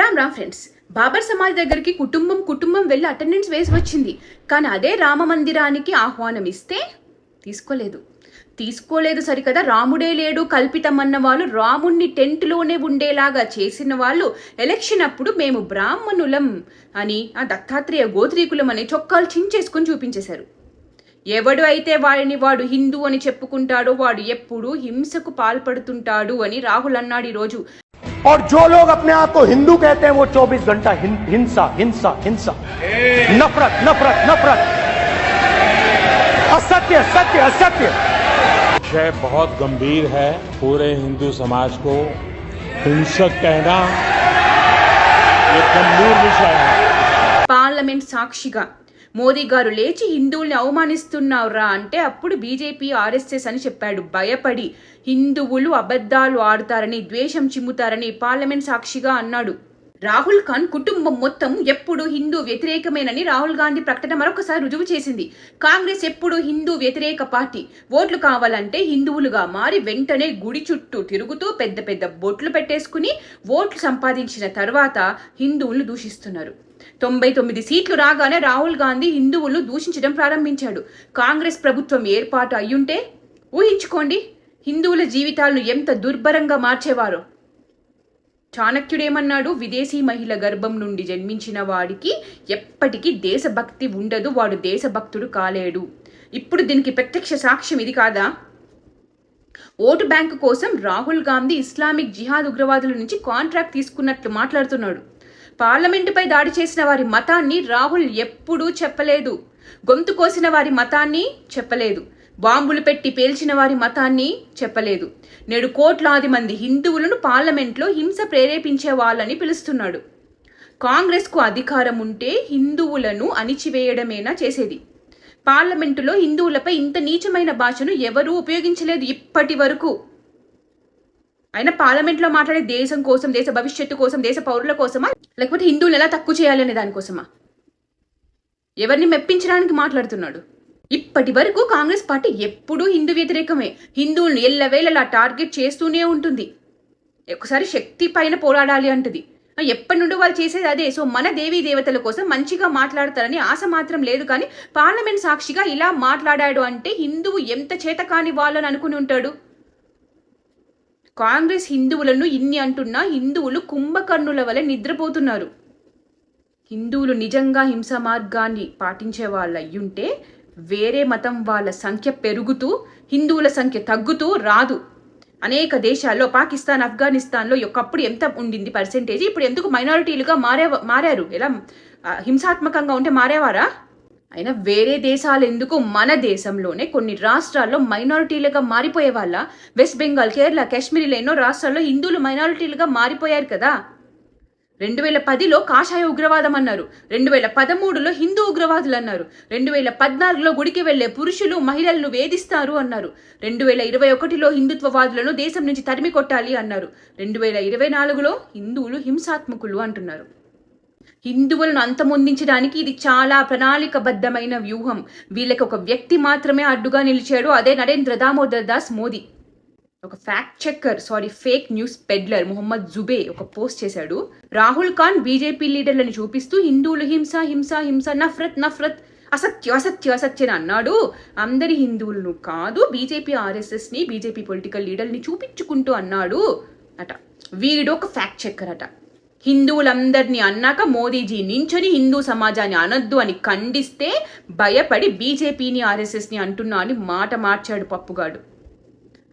Ram Ram friends Babur సమాజ్ దగ్గరికి కుటుంబం కుటుంబం వెళ్ళి అటెండెన్స్ వేసి వచ్చింది. కానీ అదే రామ మందిరానికి ఆహ్వానం ఇస్తే తీసుకోలేదు. తీసుకోలేదు సరికదా రాముడే లేడు కల్పితమన్న వాళ్ళు రాముణ్ణి టెంట్లోనే ఉండేలాగా చేసిన వాళ్ళు ఎలక్షన్ అప్పుడు మేము బ్రాహ్మణులం అని ఆ దత్తాత్రేయ గోత్రీకులం అని చొక్కాలు చించేసుకొని చూపించేశారు. ఎవడు అయితే వాడిని వాడు హిందూ అని చెప్పుకుంటాడో వాడు ఎప్పుడు హింసకు పాల్పడుతుంటాడు అని రాహుల్ అన్నాడు ఈరోజు. और जो लोग अपने आप को हिंदू कहते हैं वो 24 घंटा हिं- हिंसा हिंसा हिंसा नफरत नफरत नफरत असत्य सत्य असत्य विषय बहुत गंभीर है पूरे हिंदू समाज को हिंसक कहना ये गंभीर विषय है పార్లమెంట్ సాక్షిగా మోదీ గారు లేచి హిందువుల్ని అవమానిస్తున్నావురా అంటే అప్పుడు బీజేపీ ఆర్ఎస్ఎస్ అని చెప్పాడు. భయపడి హిందువులు అబద్ధాలు ఆడతారని ద్వేషం చిమ్ముతారని పార్లమెంట్ సాక్షిగా అన్నాడు. రాహుల్ ఖాన్ కుటుంబం మొత్తం ఎప్పుడు హిందూ వ్యతిరేకమేనని రాహుల్ గాంధీ ప్రకటన మరొకసారి రుజువు చేసింది. కాంగ్రెస్ ఎప్పుడు హిందూ వ్యతిరేక పార్టీ. ఓట్లు కావాలంటే హిందువులుగా మారి వెంటనే గుడి చుట్టూ తిరుగుతూ పెద్ద పెద్ద బొట్లు పెట్టేసుకుని ఓట్లు సంపాదించిన తర్వాత హిందువులు దూషిస్తున్నారు. తొంభై తొమ్మిది సీట్లు రాగానే రాహుల్ గాంధీ హిందువులు దూషించడం ప్రారంభించాడు. కాంగ్రెస్ ప్రభుత్వం ఏర్పాటు అయ్యుంటే ఊహించుకోండి హిందువుల జీవితాలను ఎంత దుర్భరంగా మార్చేవారో. చాణక్యుడేమన్నాడు విదేశీ మహిళ గర్భం నుండి జన్మించిన వాడికి ఎప్పటికీ దేశభక్తి ఉండదు వాడు దేశభక్తుడు కాలేడు. ఇప్పుడు దీనికి ప్రత్యక్ష సాక్ష్యం ఇది కాదా? ఓటు బ్యాంకు కోసం రాహుల్ గాంధీ ఇస్లామిక్ జిహాద్ ఉగ్రవాదుల నుంచి కాంట్రాక్ట్ తీసుకున్నట్లు మాట్లాడుతున్నాడు. పార్లమెంటుపై దాడి చేసిన వారి మతాన్ని రాహుల్ ఎప్పుడూ చెప్పలేదు. గొంతు కోసిన వారి మతాన్ని చెప్పలేదు. బాంబులు పెట్టి పేల్చిన వారి మతాన్ని చెప్పలేదు. నేడు కోట్లాది మంది హిందువులను పార్లమెంట్లో హింస ప్రేరేపించే వాళ్ళని పిలుస్తున్నాడు. కాంగ్రెస్కు అధికారం ఉంటే హిందువులను అణిచివేయడమేనా చేసేది? పార్లమెంటులో హిందువులపై ఇంత నీచమైన భాషను ఎవరూ ఉపయోగించలేదు ఇప్పటి వరకు. అయినా పార్లమెంట్లో మాట్లాడే దేశం కోసం దేశ భవిష్యత్తు కోసం దేశ పౌరుల కోసమా? లేకపోతే హిందువులు ఎలా తక్కువ చేయాలనే దానికోసమా ఎవరిని మెప్పించడానికి మాట్లాడుతున్నాడు? ఇప్పటి వరకు కాంగ్రెస్ పార్టీ ఎప్పుడూ హిందూ వ్యతిరేకమే. హిందువులను ఎల్లవేళలా టార్గెట్ చేస్తూనే ఉంటుంది. ఒకసారి శక్తి పైన పోరాడాలి అంటది. ఎప్పటి నుండి వాళ్ళు చేసేది అదే. సో మన దేవీ దేవతల కోసం మంచిగా మాట్లాడతారని ఆశ మాత్రం లేదు కానీ పార్లమెంట్ సాక్షిగా ఇలా మాట్లాడాడు అంటే హిందువు ఎంత చేతకాని వాళ్ళని అనుకుని ఉంటాడు? కాంగ్రెస్ హిందువులను ఇన్ని అంటున్నా హిందువులు కుంభకర్ణుల వలె నిద్రపోతున్నారు. హిందువులు నిజంగా హింస మార్గాన్ని పాటించే వాళ్ళు అయ్యుంటే వేరే మతం వాళ్ళ సంఖ్య పెరుగుతూ హిందువుల సంఖ్య తగ్గుతూ రాదు. అనేక దేశాల్లో పాకిస్తాన్ ఆఫ్ఘనిస్తాన్లో ఒకప్పుడు ఎంత ఉండింది పర్సెంటేజ్? ఇప్పుడు ఎందుకు మైనారిటీలుగా మారే మారారు? ఎలా హింసాత్మకంగా ఉంటే మారేవారా? అయినా వేరే దేశాలు ఎందుకు మన దేశంలోనే కొన్ని రాష్ట్రాల్లో మైనారిటీలుగా మారిపోయే వాళ్ళ? వెస్ట్ బెంగాల్ కేరళ కాశ్మీర్లో ఎన్నో రాష్ట్రాల్లో హిందువులు మైనారిటీలుగా మారిపోయారు కదా. రెండు వేల పదిలో కాషాయ ఉగ్రవాదం అన్నారు. రెండు వేల పదమూడులో హిందూ ఉగ్రవాదులు అన్నారు. రెండు వేల పద్నాలుగులో గుడికి వెళ్ళే పురుషులు మహిళలను వేధిస్తారు అన్నారు. రెండు వేల ఇరవై ఒకటిలో హిందుత్వవాదులను దేశం నుంచి తరిమి కొట్టాలి అన్నారు. రెండు వేల ఇరవై నాలుగులో హిందువులు హింసాత్మకులు అంటున్నారు. హిందువులను అంతమొందించడానికి ఇది చాలా ప్రణాళికబద్ధమైన వ్యూహం. వీళ్ళకి ఒక వ్యక్తి మాత్రమే అడ్డుగా నిలిచాడు. అదే నరేంద్ర దామోదర్ దాస్ మోదీ. ఒక fact checker sorry fake news peddler Mohammed Zubair ఒక పోస్ట్ చేశాడు. రాహుల్ ఖాన్ బీజేపీ లీడర్లను చూపిస్తూ హిందువులు హింస హింస హింస నఫ్రత్ నఫ్రత్ అసత్య అసత్య అసత్యని అన్నాడు. అందరి హిందువులను కాదు బీజేపీ ఆర్ఎస్ఎస్ని బీజేపీ పొలిటికల్ లీడర్ని చూపించుకుంటూ అన్నాడు అట. వీడు ఒక ఫ్యాక్ట్ చెక్కర్ అట. హిందువులందరినీ అన్నాక మోదీజీ నించొని హిందూ సమాజాన్ని అనొద్దు అని ఖండిస్తే భయపడి బీజేపీని ఆర్ఎస్ఎస్ని అంటున్నా అని మాట మార్చాడు పప్పుగాడు.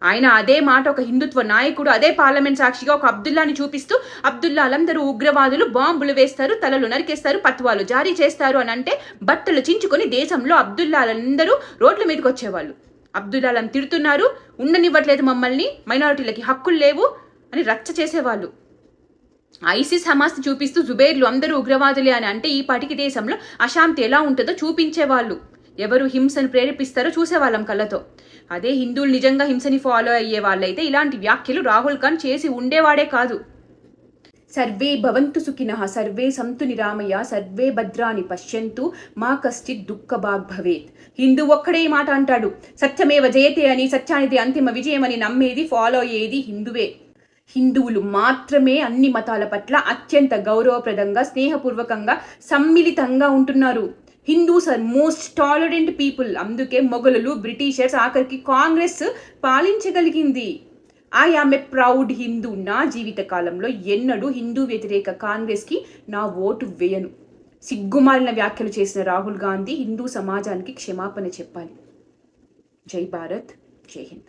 ఆయన అదే మాట ఒక హిందుత్వ నాయకుడు అదే పార్లమెంట్ సాక్షిగా ఒక అబ్దుల్లాని చూపిస్తూ అబ్దుల్లాలందరూ ఉగ్రవాదులు బాంబులు వేస్తారు తలలు నరికేస్తారు పత్వాలు జారీ చేస్తారు అని అంటే బట్టలు చించుకొని దేశంలో అబ్దుల్లాలందరూ రోడ్ల మీదకి వచ్చేవాళ్ళు. అబ్దుల్లాలను తిడుతున్నారు ఉండనివ్వట్లేదు మమ్మల్ని మైనారిటీలకి హక్కులు లేవు అని రచ్చ చేసేవాళ్ళు. ఐసిస్ హమాస్ చూపిస్తూ జుబేర్లు అందరూ ఉగ్రవాదులే అని అంటే ఈ పాటికి దేశంలో అశాంతి ఎలా ఉంటుందో చూపించేవాళ్ళు. ఎవరు హింసను ప్రేరేపిస్తారో చూసేవాళ్ళం కళ్ళతో. అదే హిందువులు నిజంగా హింసని ఫాలో అయ్యే వాళ్ళైతే ఇలాంటి వ్యాఖ్యలు రాహుల్ ఖాన్ చేసి ఉండేవాడే కాదు. సర్వే భవంతు సుఖినః సర్వే సంతు నిరామయ సర్వే భద్రాని పశ్యంతు మా కశ్చిత్ దుఃఖభాగ్ భవేత్. హిందూ ఒక్కడే మాట అంటాడు. సత్యమేవ జయతే అని సత్యానిది అంతిమ విజయం అని నమ్మేది ఫాలో అయ్యేది హిందువే. హిందువులు మాత్రమే అన్ని మతాల పట్ల అత్యంత గౌరవప్రదంగా స్నేహపూర్వకంగా సమ్మిళితంగా ఉంటున్నారు. Hindus are most tolerant people. అందుకే మొఘలులు బ్రిటిషర్స్ ఆఖరికి Congress పాలించగలిగింది. I am a proud Hindu నా జీవిత కాలంలో ఎన్నడూ హిందూ వ్యతిరేక కాంగ్రెస్కి నా ఓటు వేయను. సిగ్గుమాలిన వ్యాఖ్యలు చేసిన రాహుల్ గాంధీ హిందూ సమాజానికి క్షమాపణ చెప్పాలి. జై భారత్ జై హింద్.